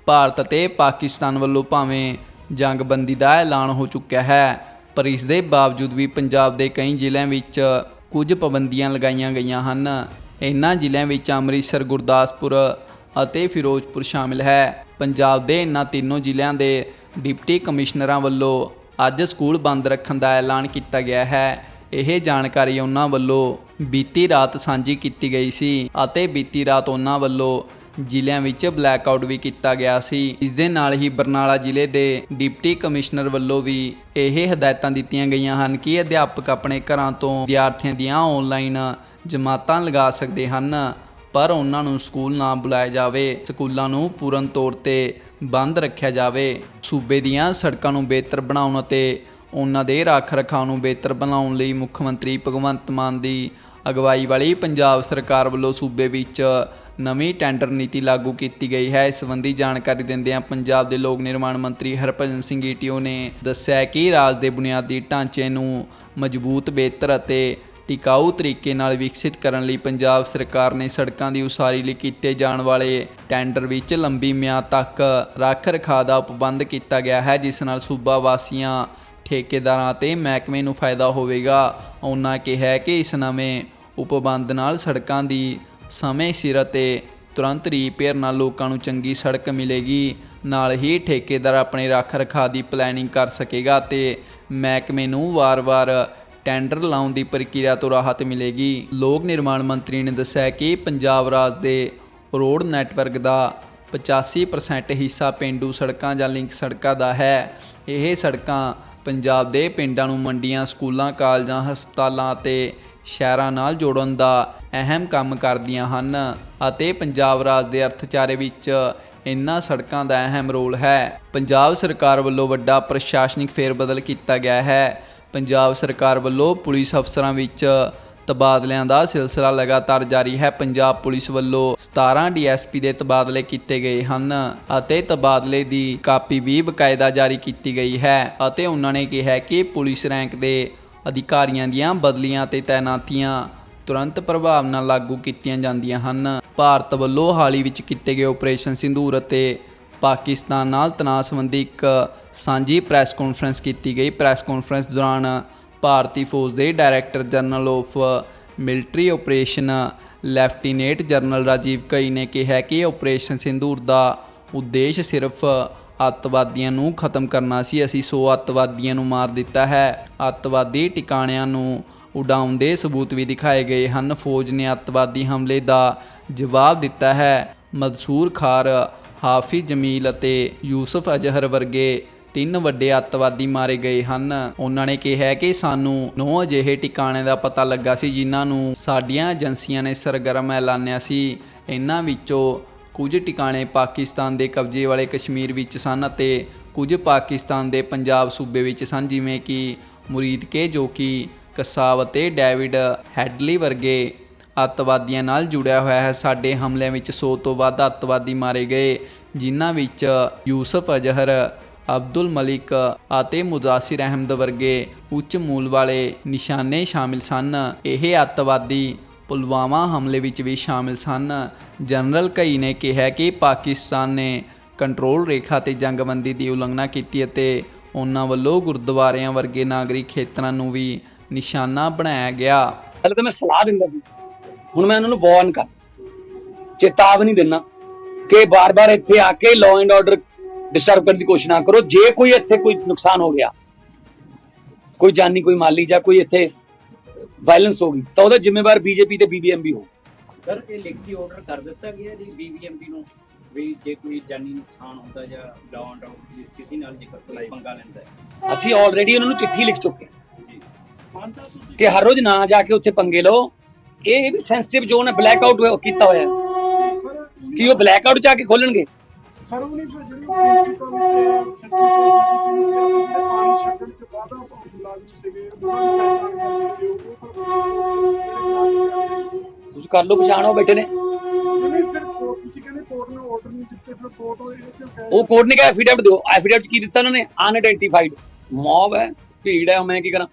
ਭਾਰਤ ਅਤੇ ਪਾਕਿਸਤਾਨ ਵੱਲੋਂ ਭਾਵੇਂ ਜੰਗਬੰਦੀ ਦਾ ਐਲਾਨ ਹੋ ਚੁੱਕਿਆ ਹੈ, ਪਰ ਇਸ ਦੇ ਬਾਵਜੂਦ ਵੀ ਪੰਜਾਬ ਦੇ ਕਈ ਜ਼ਿਲ੍ਹਿਆਂ ਵਿੱਚ ਕੁਝ ਪਾਬੰਦੀਆਂ ਲਗਾਈਆਂ ਗਈਆਂ ਹਨ। ਇਹਨਾਂ ਜ਼ਿਲ੍ਹਿਆਂ ਵਿੱਚ ਅੰਮ੍ਰਿਤਸਰ, ਗੁਰਦਾਸਪੁਰ ਅਤੇ ਫਿਰੋਜ਼ਪੁਰ ਸ਼ਾਮਿਲ ਹੈ। ਪੰਜਾਬ ਦੇ ਇਹਨਾਂ ਤਿੰਨੋਂ ਜ਼ਿਲ੍ਹਿਆਂ ਦੇ ਡਿਪਟੀ ਕਮਿਸ਼ਨਰਾਂ ਵੱਲੋਂ ਅੱਜ ਸਕੂਲ ਬੰਦ ਰੱਖਣ ਦਾ ਐਲਾਨ ਕੀਤਾ ਗਿਆ ਹੈ। ਇਹ ਜਾਣਕਾਰੀ ਉਹਨਾਂ ਵੱਲੋਂ ਬੀਤੀ ਰਾਤ ਸਾਂਝੀ ਕੀਤੀ ਗਈ ਸੀ ਅਤੇ ਬੀਤੀ ਰਾਤ ਉਹਨਾਂ ਵੱਲੋਂ ਜ਼ਿਲ੍ਹਿਆਂ ਵਿੱਚ ਬਲੈਕ ਆਊਟ ਵੀ ਕੀਤਾ ਗਿਆ ਸੀ। ਇਸ ਦੇ ਨਾਲ ਹੀ ਬਰਨਾਲਾ ਜ਼ਿਲ੍ਹੇ ਦੇ ਡਿਪਟੀ ਕਮਿਸ਼ਨਰ ਵੱਲੋਂ ਵੀ ਇਹ ਹਦਾਇਤਾਂ ਦਿੱਤੀਆਂ ਗਈਆਂ ਹਨ ਕਿ ਅਧਿਆਪਕ ਆਪਣੇ ਘਰਾਂ ਤੋਂ ਵਿਦਿਆਰਥੀਆਂ ਦੀਆਂ ਆਨਲਾਈਨ ਜਮਾਤਾਂ ਲਗਾ ਸਕਦੇ ਹਨ, ਪਰ ਉਹਨਾਂ ਨੂੰ ਸਕੂਲ ਨਾ ਬੁਲਾਇਆ ਜਾਵੇ। ਸਕੂਲਾਂ ਨੂੰ ਪੂਰਨ ਤੌਰ ਤੇ ਬੰਦ ਰੱਖਿਆ ਜਾਵੇ। ਸੂਬੇ ਦੀਆਂ ਸੜਕਾਂ ਨੂੰ ਬਿਹਤਰ ਬਣਾਉਣ ਅਤੇ ਉਹਨਾਂ ਦੇ ਰੱਖ ਰਖਾਅ ਨੂੰ ਬਿਹਤਰ ਬਣਾਉਣ ਲਈ ਮੁੱਖ ਮੰਤਰੀ ਭਗਵੰਤ ਮਾਨ ਦੀ ਅਗਵਾਈ ਵਾਲੀ ਪੰਜਾਬ ਸਰਕਾਰ ਵੱਲੋਂ ਸੂਬੇ ਵਿੱਚ ਨਵੀਂ ਟੈਂਡਰ ਨੀਤੀ ਲਾਗੂ ਕੀਤੀ ਗਈ ਹੈ। ਇਸ ਸੰਬੰਧੀ ਜਾਣਕਾਰੀ ਦਿੰਦਿਆਂ ਪੰਜਾਬ ਦੇ ਲੋਕ ਨਿਰਮਾਣ ਮੰਤਰੀ ਹਰਭਜਨ ਸਿੰਘ ਈਟੀਓ ਨੇ ਦੱਸਿਆ ਕਿ ਰਾਜ ਦੇ ਬੁਨਿਆਦੀ ਢਾਂਚੇ ਨੂੰ ਮਜ਼ਬੂਤ, ਬਿਹਤਰ ਅਤੇ ਟਿਕਾਊ ਤਰੀਕੇ ਨਾਲ ਵਿਕਸਿਤ ਕਰਨ ਲਈ ਪੰਜਾਬ ਸਰਕਾਰ ਨੇ ਸੜਕਾਂ ਦੀ ਉਸਾਰੀ ਲਈ ਕੀਤੇ ਜਾਣ ਵਾਲੇ ਟੈਂਡਰ ਵਿੱਚ ਲੰਬੀ ਮਿਆਦ ਤੱਕ ਰੱਖ ਰਖਾਅ ਦਾ ਉਪਬੰਧ ਕੀਤਾ ਗਿਆ ਹੈ, ਜਿਸ ਨਾਲ ਸੂਬਾ ਵਾਸੀਆਂ, ਠੇਕੇਦਾਰਾਂ ਅਤੇ ਮਹਿਕਮੇ ਨੂੰ ਫਾਇਦਾ ਹੋਵੇਗਾ। ਉਹਨਾਂ ਕਿਹਾ ਕਿ ਇਸ ਨਵੇਂ ਉਪਬੰਧ ਨਾਲ ਸੜਕਾਂ ਦੀ ਸਮੇਂ ਸਿਰ ਅਤੇ ਤੁਰੰਤ ਰੀਪੇਅਰ ਨਾਲ ਲੋਕਾਂ ਨੂੰ ਚੰਗੀ ਸੜਕ ਮਿਲੇਗੀ। ਨਾਲ ਹੀ ਠੇਕੇਦਾਰ ਆਪਣੇ ਰੱਖ ਰਖਾਅ ਦੀ ਪਲੈਨਿੰਗ ਕਰ ਸਕੇਗਾ ਤੇ ਮਹਿਕਮੇ ਨੂੰ ਵਾਰ-ਵਾਰ ਟੈਂਡਰ ਲਾਉਣ ਦੀ ਪ੍ਰਕਿਰਿਆ ਤੋਂ ਰਾਹਤ ਮਿਲੇਗੀ। ਲੋਕ ਨਿਰਮਾਣ ਮੰਤਰੀ ਨੇ ਦੱਸਿਆ ਕਿ ਪੰਜਾਬ ਰਾਜ ਦੇ ਰੋਡ ਨੈਟਵਰਕ ਦਾ 85% ਹਿੱਸਾ ਪਿੰਡੂ ਸੜਕਾਂ ਜਾਂ ਲਿੰਕ ਸੜਕਾਂ ਦਾ ਹੈ। ਇਹ ਸੜਕਾਂ ਪੰਜਾਬ ਦੇ ਪਿੰਡਾਂ ਨੂੰ ਮੰਡੀਆਂ, ਸਕੂਲਾਂ, ਕਾਲਜਾਂ, ਹਸਪਤਾਲਾਂ ਅਤੇ ਸ਼ਹਿਰਾਂ ਨਾਲ ਜੋੜਨ ਦਾ ਅਹਿਮ ਕੰਮ ਕਰਦੀਆਂ ਹਨ ਅਤੇ ਪੰਜਾਬ ਰਾਜ ਦੇ ਅਰਥਚਾਰੇ ਵਿੱਚ ਇਨ੍ਹਾਂ ਸੜਕਾਂ ਦਾ ਅਹਿਮ ਰੋਲ ਹੈ। ਪੰਜਾਬ ਸਰਕਾਰ ਵੱਲੋਂ ਵੱਡਾ ਪ੍ਰਸ਼ਾਸਨਿਕ ਫੇਰਬਦਲ ਕੀਤਾ ਗਿਆ ਹੈ। ਪੰਜਾਬ ਸਰਕਾਰ ਵੱਲੋਂ ਪੁਲਿਸ ਅਫਸਰਾਂ ਵਿੱਚ ਤਬਾਦਲਿਆਂ ਦਾ ਸਿਲਸਿਲਾ ਲਗਾਤਾਰ ਜਾਰੀ ਹੈ। ਪੰਜਾਬ ਪੁਲਿਸ ਵੱਲੋਂ 17 ਡੀਐਸਪੀ ਦੇ ਤਬਾਦਲੇ ਕੀਤੇ ਗਏ ਹਨ ਅਤੇ ਤਬਾਦਲੇ ਦੀ ਕਾਪੀ ਵੀ ਬਕਾਇਦਾ ਜਾਰੀ ਕੀਤੀ ਗਈ ਹੈ ਅਤੇ ਉਹਨਾਂ ਨੇ ਕਿਹਾ ਕਿ ਪੁਲਿਸ ਰੈਂਕ ਦੇ ਅਧਿਕਾਰੀਆਂ ਦੀਆਂ ਬਦਲੀਆਂ ਤੇ ਤਾਇਨਾਤੀਆਂ ਤੁਰੰਤ ਪ੍ਰਭਾਵ ਨਾਲ ਲਾਗੂ ਕੀਤੀਆਂ ਜਾਂਦੀਆਂ ਹਨ। ਭਾਰਤ ਵੱਲੋਂ ਹਾਲ ਹੀ ਵਿੱਚ ਕੀਤੇ ਗਏ ਆਪਰੇਸ਼ਨ ਸਿੰਧੂਰ ਅਤੇ ਪਾਕਿਸਤਾਨ ਨਾਲ ਤਣਾਅ ਸੰਬੰਧੀ ਇੱਕ ਸਾਂਝੀ ਪ੍ਰੈਸ ਕਾਨਫਰੰਸ ਕੀਤੀ ਗਈ। ਪ੍ਰੈਸ ਕਾਨਫਰੰਸ ਦੌਰਾਨ ਭਾਰਤੀ ਫੌਜ ਦੇ director general of military operation lieutenant general Rajiv Ghai ਨੇ ਕਿਹਾ ਕਿ ਆਪਰੇਸ਼ਨ ਸਿੰਧੂਰ ਦਾ ਉਦੇਸ਼ ਸਿਰਫ ਅੱਤਵਾਦੀਆਂ ਨੂੰ ਖਤਮ ਕਰਨਾ ਸੀ। ਅਸੀਂ 100 ਅੱਤਵਾਦੀਆਂ ਨੂੰ ਮਾਰ ਦਿੱਤਾ ਹੈ। ਅੱਤਵਾਦੀ ਟਿਕਾਣਿਆਂ ਨੂੰ ਉਡਾਉਣ ਦੇ ਸਬੂਤ ਵੀ ਦਿਖਾਏ ਗਏ ਹਨ। ਫੌਜ ਨੇ ਅੱਤਵਾਦੀ ਹਮਲੇ ਦਾ ਜਵਾਬ ਦਿੱਤਾ ਹੈ। ਮਦਸੂਰ ਖਾਰ ਹਾਫਿਜ਼ ਜਮੀਲ ਅਤੇ ਯੂਸਫ ਅਜ਼ਹਰ ਵਰਗੇ ਤਿੰਨ ਵੱਡੇ ਅੱਤਵਾਦੀ ਮਾਰੇ ਗਏ ਹਨ। ਉਹਨਾਂ ਨੇ ਕਿਹਾ ਕਿ ਸਾਨੂੰ ਨੌ ਅਜਿਹੇ ਟਿਕਾਣੇ ਦਾ ਪਤਾ ਲੱਗਾ ਸੀ ਜਿਨ੍ਹਾਂ ਨੂੰ ਸਾਡੀਆਂ ਏਜੰਸੀਆਂ ਨੇ ਸਰਗਰਮ ਐਲਾਨਿਆ ਸੀ। ਇਹਨਾਂ ਵਿੱਚੋਂ ਕੁਝ ਟਿਕਾਣੇ ਪਾਕਿਸਤਾਨ ਦੇ ਕਬਜ਼ੇ ਵਾਲੇ ਕਸ਼ਮੀਰ ਵਿੱਚ ਸਨ ਅਤੇ ਕੁਝ ਪਾਕਿਸਤਾਨ ਦੇ ਪੰਜਾਬ ਸੂਬੇ ਵਿੱਚ ਸਨ, ਜਿਵੇਂ ਕਿ ਮੁਰੀਦ ਕੇ, ਜੋ ਕਿ ਕਸਾਬ ਅਤੇ ਡੇਵਿਡ ਹੈਡਲੀ ਵਰਗੇ ਅੱਤਵਾਦੀਆਂ ਨਾਲ ਜੁੜਿਆ ਹੋਇਆ ਹੈ। ਸਾਡੇ ਹਮਲਿਆਂ ਵਿੱਚ 100 ਤੋਂ ਵੱਧ ਅੱਤਵਾਦੀ ਮਾਰੇ ਗਏ, ਜਿਨ੍ਹਾਂ ਵਿੱਚ ਯੂਸਫ ਅਜ਼ਹਰ, ਅਬਦੁਲ ਮਲਿਕ ਅਤੇ ਮੁਦਾਸਿਰ ਅਹਿਮਦ ਵਰਗੇ ਉੱਚ ਮੂਲ ਵਾਲੇ ਨਿਸ਼ਾਨੇ ਸ਼ਾਮਿਲ ਸਨ। ਇਹ ਅੱਤਵਾਦੀ ਪੁਲਵਾਮਾ ਹਮਲੇ ਵਿੱਚ ਵੀ ਸ਼ਾਮਿਲ ਸਨ। ਜਨਰਲ ਕਈ ਨੇ ਕਿਹਾ ਕਿ ਪਾਕਿਸਤਾਨ ਨੇ ਕੰਟਰੋਲ ਰੇਖਾ ਤੇ ਜੰਗਬੰਦੀ ਦੀ ਉਲੰਘਣਾ ਕੀਤੀ ਅਤੇ ਉਹਨਾਂ ਵੱਲੋਂ ਗੁਰਦੁਆਰਿਆਂ ਵਰਗੇ ਨਾਗਰਿਕ ਖੇਤਰਾਂ ਨੂੰ ਵੀ ਨਿਸ਼ਾਨਾ ਬਣਾਇਆ ਗਿਆ। ਪਹਿਲੇ ਤਾਂ ਮੈਂ ਸਲਾਹ ਦਿੰਦਾ ਸੀ। ਹੁਣ ਮੈਂ ਉਹਨਾਂ ਨੂੰ ਵਾਰਨ ਕਰ ਚੇਤਾਵਨੀ ਦਿੰਦਾ ਕਿ ਬਾਰ-ਬਾਰ ਇੱਥੇ ਆ ਕੇ ਲਾਅ ਐਂਡ ਆਰਡਰ ਡਿਸਟਰਬ ਕਰਨ ਦੀ ਕੋਸ਼ਿਸ਼ ਨਾ ਕਰੋ। ਜੇ ਕੋਈ ਇੱਥੇ ਕੋਈ ਨੁਕਸਾਨ ਹੋ ਗਿਆ, ਕੋਈ ਜਾਨੀ, ਕੋਈ ਮਾਲੀ ਜਾਂ ਕੋਈ ਇੱਥੇ ਵਾਇਲੈਂਸ ਹੋ ਗਈ ਤਾਂ ਉਹਦਾ ਜ਼ਿੰਮੇਵਾਰ ਬੀਜੇਪੀ ਤੇ ਬੀਬੀਐਮਬੀ ਹੋ ਸਰ ਇਹ ਲਿਖਤੀ ਆਰਡਰ ਕਰ ਦਿੱਤਾ ਗਿਆ ਜੀ ਬੀਬੀਐਮਪੀ ਨੂੰ ਵੀ ਜੇ ਕੋਈ ਜਾਨੀ ਨੁਕਸਾਨ ਹੁੰਦਾ ਜਾਂ ਐਂਡ ਆਰਡਰ ਦੀ ਸਥਿਤੀ ਨਾਲ ਜੇਕਰ ਕੋਈ ਪੰਗਾ ਲੈਂਦਾ ਹੈ। ਅਸੀਂ ਆਲਰੇਡੀ ਉਹਨਾਂ ਨੂੰ ਚਿੱਠੀ ਲਿਖ ਚੁੱਕੇ ਕਿ ਹਰ ਰੋਜ਼ ਨਾ ਜਾ ਕੇ ਉੱਥੇ ਪੰਗੇ ਲਓ। ਇਹ ਵੀ ਸੈਂਸਿਟਿਵ ਜ਼ੋਨ ਹੈ ਬਲੈਕ ਆਊਟ ਕੀਤਾ ਹੋਇਆ। ਕਿ ਉਹ ਬਲੈਕ ਆਊਟ ਜਾ ਕੇ ਖੋਲਣਗੇ। ਜਿਹੜੀ ਪ੍ਰਿੰਸੀਪਲ ਪਾਣੀ ਛੱਡਣ ਸੀਗੇ ਤੁਸੀਂ ਕਰ ਲਓ ਪਛਾਣ ਉਹ ਬੈਠੇ ਨੇ। ਤੁਸੀਂ ਕਹਿੰਦੇ ਕੋਰਟ ਨੇ ਆਰਡਰ ਨਹੀਂ ਦਿੱਤੇ ਫਿਰ ਕੋਰਟ ਉਹ ਕੋਰਟ ਨੇ ਕਿਹਾ ਐਫੀਡੈਵਿਟ ਦਿਓ। ਐਫੀਡੈਵਿਟ ਕੀ ਦਿੱਤਾ ਉਹਨਾਂ ਨੇ? ਅਨਆਇਡੈਂਟੀਫਾਈਡ ਮੌਬ ਹੈ ਭੀੜ ਹੈ ਮੈਂ ਕੀ ਕਰਾਂ?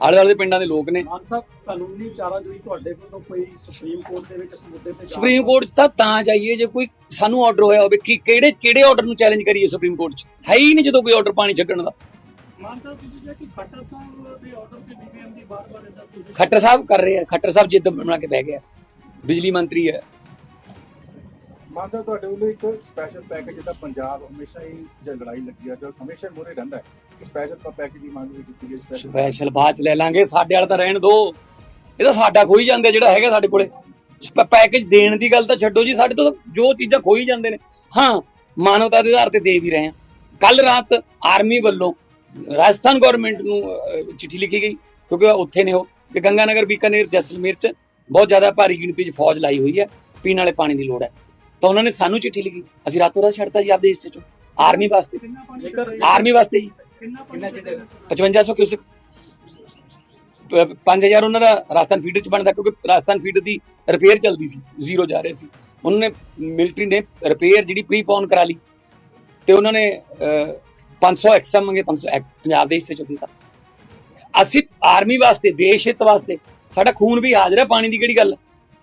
ਆਲੇ ਦੁਆਲੇ ਦੇ ਪਿੰਡਾਂ ਦੇ ਲੋਕ ਨੇ। ਮਾਨ ਸਾਹਿਬ ਕਾਨੂੰਨੀ ਚਾਰਾਜੋਈ ਤੁਹਾਡੇ ਵੱਲੋਂ ਕੋਈ ਸੁਪਰੀਮ ਕੋਰਟ ਦੇ ਵਿੱਚ ਇਸ ਮੁੱਦੇ ਤੇ ਸੁਪਰੀਮ ਕੋਰਟ 'ਚ ਤਾਂ ਤਾਂ ਜਾਈਏ ਜੇ ਕੋਈ ਸਾਨੂੰ ਆਰਡਰ ਹੋਇਆ ਹੋਵੇ ਕਿ ਕਿਹੜੇ ਕਿਹੜੇ ਆਰਡਰ ਨੂੰ ਚੈਲੰਜ ਕਰੀਏ ਸੁਪਰੀਮ ਕੋਰਟ 'ਚ? ਹੈ ਹੀ ਨਹੀਂ ਜਦੋਂ ਕੋਈ ਆਰਡਰ ਪਾਣੀ ਛੱਡਣ ਦਾ। ਮਾਨ ਸਾਹਿਬ ਤੁਸੀਂ ਕਿਹਾ ਕਿ ਖੱਟਰ ਸਾਹਿਬ ਦੇ ਆਰਡਰ ਤੇ ਬੀਬੀਐਮ ਦੀ ਬਾਰ-ਬਾਰ ਇਦਾਂ ਤੁਸੀਂ ਖੱਟਰ ਸਾਹਿਬ ਕਰ ਰਹੇ ਆ ਖੱਟਰ ਸਾਹਿਬ ਜਿੱਦ ਬਣਾ ਕੇ ਬਹਿ ਗਿਆ। ਬਿਜਲੀ ਮੰਤਰੀ ਹੈ। ਮਾਨ ਸਾਹਿਬ ਤੁਹਾਡੇ ਵੱਲੋਂ ਇੱਕ ਸਪੈਸ਼ਲ ਪੈਕੇਜ ਦਾ ਪੰਜਾਬ ਹਮੇਸ਼ਾ ਹੀ ਲੜਾਈ ਲੱਗੀ ਆ ਜੋ ਹਮੇਸ਼ਾ ਮੋਰੇ ਰਹਿੰਦਾ ਹੈ। ਸਪੈਸ਼ਲ ਪੈਕੇਜ ਦੀ ਮੰਗ ਵੀ ਕੀਤੀ ਗਈ ਸਪੈਸ਼ਲ ਸਪੈਸ਼ਲ ਬਾਅਦ ਚ ਲੈ ਲਾਂਗੇ ਸਾਡੇ ਵਾਲਾ ਤਾਂ ਰਹਿਣ ਦੋ। ਇਹ ਤਾਂ ਸਾਡਾ ਖੋਈ ਜਾਂਦੇ ਜਿਹੜਾ ਹੈਗਾ ਸਾਡੇ ਕੋਲੇ। ਪੈਕੇਜ ਦੇਣ ਦੀ ਗੱਲ ਤਾਂ ਛੱਡੋ ਜੀ ਸਾਡੇ ਤੋਂ ਤਾਂ ਜੋ ਚੀਜ਼ਾਂ ਖੋਈ ਜਾਂਦੇ ਨੇ। ਹਾਂ ਮਾਨਵਤਾ ਦੇ ਆਧਾਰ ਤੇ ਦੇ ਵੀ ਰਹੇ ਹਾਂ। ਕੱਲ ਰਾਤ ਆਰਮੀ ਵੱਲੋਂ ਰਾਜਸਥਾਨ ਗਵਰਨਮੈਂਟ ਨੂੰ ਚਿੱਠੀ ਲਿਖੀ ਗਈ ਕਿਉਂਕਿ ਉਹ ਉੱਥੇ ਨੇ ਉਹ। ਕਿ ਗੰਗਾਨਗਰ ਬੀਕਾਨੇਰ ਜੈਸਲਮੇਰ ਚ ਬਹੁਤ ਜ਼ਿਆਦਾ ਭਾਰੀ ਗਿਣਤੀ ਚ ਫੌਜ ਲਾਈ ਹੋਈ ਹੈ ਪੀਣ ਵਾਲੇ ਪਾਣੀ ਦੀ ਲੋੜ ਹੈ। ਤਾਂ ਉਹਨਾਂ ਨੇ ਸਾਨੂੰ ਚਿੱਠੀ ਲਿਖੀ। ਅਸੀਂ ਰਾਤੋਂ ਰਾਤ ਛੱਡਤਾ ਜੀ ਆਪਦੇ ਹਿੱਸੇ ਚੋਂ। ਆਰਮੀ ਵਾਸਤੇ। ਆਰਮੀ ਵਾਸਤੇ ਜੀ। 5500 ਕਿਊਸਕ। 5000 ਉਹਨਾਂ ਦਾ ਰਾਜਸਥਾਨ ਫੀਡਰ ਚ ਬਣਦਾ ਕਿਉਂਕਿ ਰਾਜਸਥਾਨ ਫੀਡਰ ਦੀ ਰਿਪੇਅਰ ਚੱਲਦੀ ਸੀ ਜ਼ੀਰੋ ਜਾ ਰਹੇ ਸੀ। ਉਹਨਾਂ ਨੇ ਮਿਲਟਰੀ ਨੇ ਰਿਪੇਅਰ ਜਿਹੜੀ ਪ੍ਰੀਪੌਨ ਕਰਾ ਲਈ ਤੇ ਉਹਨਾਂ ਨੇ ਅਹ, 500 ਐਕਸਟਰਾ ਮੰਗੇ 500 ਐਕਸ ਪੰਜਾਬ ਦੇ ਹਿੱਸੇ ਚੋਂ ਦਿੱਤਾ ਅਸੀਂ ਆਰਮੀ ਵਾਸਤੇ ਦੇਸ਼ ਹਿੱਤ ਵਾਸਤੇ ਸਾਡਾ ਖੂਨ ਵੀ ਹਾਜ਼ਰ ਹੈ ਪਾਣੀ ਦੀ ਕਿਹੜੀ ਗੱਲ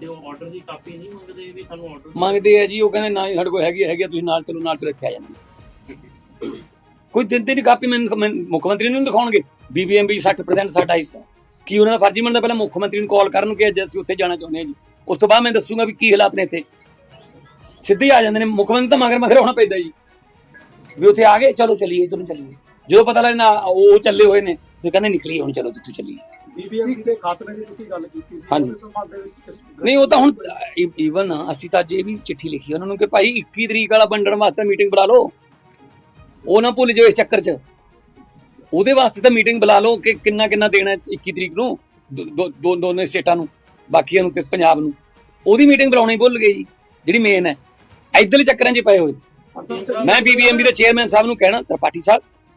ਤੇ ਉਹ ਆਰਡਰ ਦੀ ਕਾਪੀ ਨਹੀਂ ਮੰਗਦੇ ਵੀ ਸਾਨੂੰ ਆਰਡਰ ਮੰਗਦੇ ਆ ਜੀ ਉਹ ਕਹਿੰਦੇ ਨਾ ਜੀ ਸਾਡੇ ਕੋਲ ਹੈਗੀ ਹੈਗੀ ਆ, ਤੁਸੀਂ ਨਾਲ ਚਲੋ ਨਾਲ ਚਲੋ ਇੱਥੇ ਆ ਜਾਂਦੇ ਕੋਈ ਦਿੰਦੇ ਨਹੀਂ ਕਾਪੀ ਮੈਨੂੰ ਮੈਨੂੰ ਮੁੱਖ ਮੰਤਰੀ ਨੂੰ ਨੀ ਦਿਖਾਉਣਗੇ? ਬੀਬੀਐਮ 60% ਸਾਡਾ ਹਿੱਸਾ ਕੀ ਉਹਨਾਂ ਦਾ ਫਰਜ਼ੀ ਬਣਦਾ ਪਹਿਲਾਂ ਮੁੱਖ ਮੰਤਰੀ ਨੂੰ ਕਾਲ ਕਰਨ ਕਿ ਅੱਜ ਅਸੀਂ ਉੱਥੇ ਜਾਣਾ ਚਾਹੁੰਦੇ ਹਾਂ ਜੀ। ਉਸ ਤੋਂ ਬਾਅਦ ਮੈਂ ਦੱਸੂਗਾ ਵੀ ਕੀ ਹਾਲਾਤ ਨੇ ਇੱਥੇ। ਸਿੱਧੇ ਹੀ ਆ ਜਾਂਦੇ ਨੇ ਮੁੱਖ ਮੰਤਰੀ ਤਾਂ ਮਗਰ ਮਗਰ ਹੋਣਾ ਪੈਂਦਾ ਜੀ। ਵੀ ਉੱਥੇ ਆ ਗਏ ਚਲੋ ਚੱਲੀਏ ਇਧਰ ਨੂੰ ਚੱਲੀਏ। ਜਦੋਂ ਪਤਾ ਲੱਗ ਨਾ ਉਹ ਚੱਲੇ ਹੋਏ ਨੇ ਫਿਰ ਕਹਿੰਦੇ ਨਿਕਲੀਏ ਹੁਣ ਚਲੋ ਜਿੱਥੋਂ ਚੱਲੀਏ। ਬੀਬੀਐਮ ਦੇ ਖਾਤਮੇ ਦੀ ਤੁਸੀਂ ਗੱਲ ਕੀਤੀ ਸੀ ਹਾਂਜੀ। ਉਹਦੇ ਸੰਬੰਧ ਦੇ ਵਿੱਚ ਕਿਸ ਨਹੀਂ ਉਹ ਤਾਂ ਹੁਣ ਈਵਨ ਅਸੀਂ ਤਾਂ ਇਹ ਵੀ ਚਿੱਠੀ ਲਿਖੀ ਉਹਨਾਂ ਨੂੰ ਕਿ ਭਾਈ 21 ਤਰੀਕ ਵਾਲਾ ਵੰਡਣ ਵਾਸਤੇ ਮੀਟਿੰਗ ਬੁਲਾ ਲਓ। ਉਹ ਨਾ ਭੁੱਲ ਜਾਓ ਇਸ ਚੱਕਰ 'ਚ। ਉਹਦੇ ਵਾਸਤੇ ਤਾਂ ਮੀਟਿੰਗ ਬੁਲਾ ਲਓ ਕਿ ਕਿੰਨਾ ਕਿੰਨਾ ਦੇਣਾ ਹੈ 21 ਤਰੀਕ ਨੂੰ ਦੋ- ਦੋ ਦੋ- ਦੋਨੇ ਸਟੇਟਾਂ ਨੂੰ ਬਾਕੀਆਂ ਨੂੰ ਤੇ ਪੰਜਾਬ ਨੂੰ। ਉਹਦੀ ਮੀਟਿੰਗ ਬੁਲਾਉਣੀ ਭੁੱਲ ਗਏ ਜੀ ਜਿਹੜੀ ਮੇਨ ਹੈ। ਇਧਰਲੇ ਚੱਕਰਾਂ 'ਚ ਪਏ ਹੋਏ। ਮੈਂ ਬੀਬੀਐਮਬੀ ਦੇ ਚੇਅਰਮੈਨ ਸਾਹਿਬ ਨੂੰ ਕਹਿਣਾ ਤ੍ਰਿਪਾਠੀ ਸਾਹਿਬ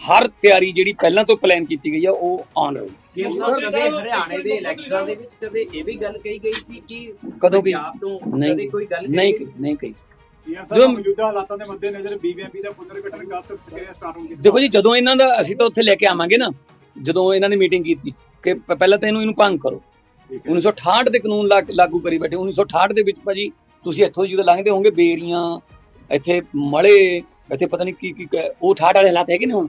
ਹਰ ਤਿਆਰੀ ਜਿਹੜੀ ਪਹਿਲਾਂ ਤੋਂ ਪਲਾਨ ਕੀਤੀ ਗਈ ਆ ਉਹ ਆਨ ਰਹੂਗੀ ਸੀਐਮ ਸਾਹਿਬ ਕਦੇ ਹਰਿਆਣੇ ਦੇ ਇਲੈਕਸ਼ਨਾਂ ਦੇ ਵਿੱਚ ਕਦੇ ਇਹ ਵੀ ਗੱਲ ਕਹੀ ਗਈ ਸੀ ਕਿ ਕਦੋਂ ਕਹੀ? ਪੰਜਾਬ ਤੋਂ ਨਹੀਂ ਕਦੇ ਕੋਈ ਗੱਲ ਨਹੀਂ ਕਹੀ ਕਹੀ- ਨਹੀਂ ਕਹੀ। ਸੀਐਮ ਜੋ- ਸਾਹਿਬ ਮੌਜੂਦਾ ਹਾਲਾਤਾਂ ਦੇ ਮੱਦੇਨਜ਼ਰ ਬੀਬੀਐਮਪੀ ਦਾ ਪੁਨਰ ਗਠਨ ਕਦ ਤੱਕ ਪ੍ਰਕਿਰਿਆ ਸਟਾਰਟ ਹੋਊਗੀ ਦੇਖੋ ਜੀ ਜਦੋਂ ਇਹਨਾਂ ਦਾ ਅਸੀਂ ਤਾਂ ਉੱਥੇ ਲੈ ਕੇ ਆਵਾਂਗੇ ਨਾ ਜਦੋਂ ਇਹਨਾਂ ਨੇ ਮੀਟਿੰਗ ਕੀਤੀ ਕਿ ਪਹਿਲਾਂ ਤਾਂ ਇਹਨੂੰ ਇਹਨੂੰ ਭੰਗ ਕਰੋ। 1968 ਦੇ ਕਾਨੂੰਨ ਲਾਗੂ ਕਰੀ ਬੈਠੇ 1968 ਦੇ ਵਿੱਚ ਭਾਜੀ ਤੁਸੀਂ ਇੱਥੋਂ ਜਦੋਂ ਲੰਘਦੇ ਹੋਵੋਗੇ ਬੇਰੀਆਂ ਇੱਥੇ ਮਲੇ ਇੱਥੇ ਪਤਾ ਨਹੀਂ ਕੀ ਕੀ ਕ- ਉਹ 68 ਵਾਲੇ ਹਾਲਾਤ ਹੈਗੇ ਨੇ ਹੁਣ?